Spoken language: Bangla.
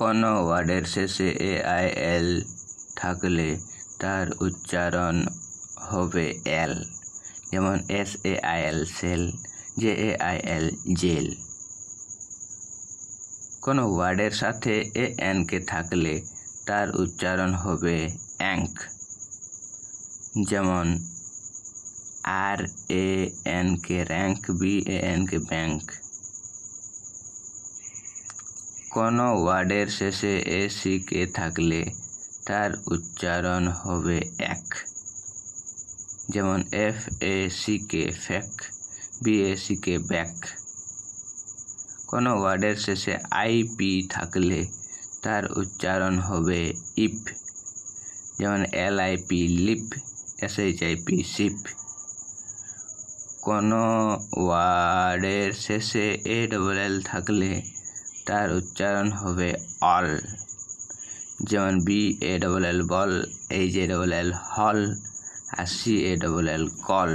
কোনো ওয়ার্ডের শেষে এ আই এল থাকলে তার উচ্চারণ হবে এল, যেমন S A I L sail, J A I L jail. কোনো ওয়ার্ডের সাথে এ এন কে থাকলে তার উচ্চারণ হবে অ্যাঙ্ক যেমন R A N K rank, B A N K bank কোনো ওয়ার্ডের শেষে এ, সি, কে থাকলে তার উচ্চারণ হবে এক। যেমন F, A, C, K, fack, B, A, C, K, back. কোনো ওয়ার্ডের শেষে আই, পি থাকলে তার উচ্চারণ হবে ইপ যেমন L, I, P, lip, S, H, I, P, ship. কোনো ওয়ার্ডের শেষে এ, ডবল এল থাকলে তার উচ্চারণ হবে অল। যেমন B A double L ball. H A double L hall. R C A double L call.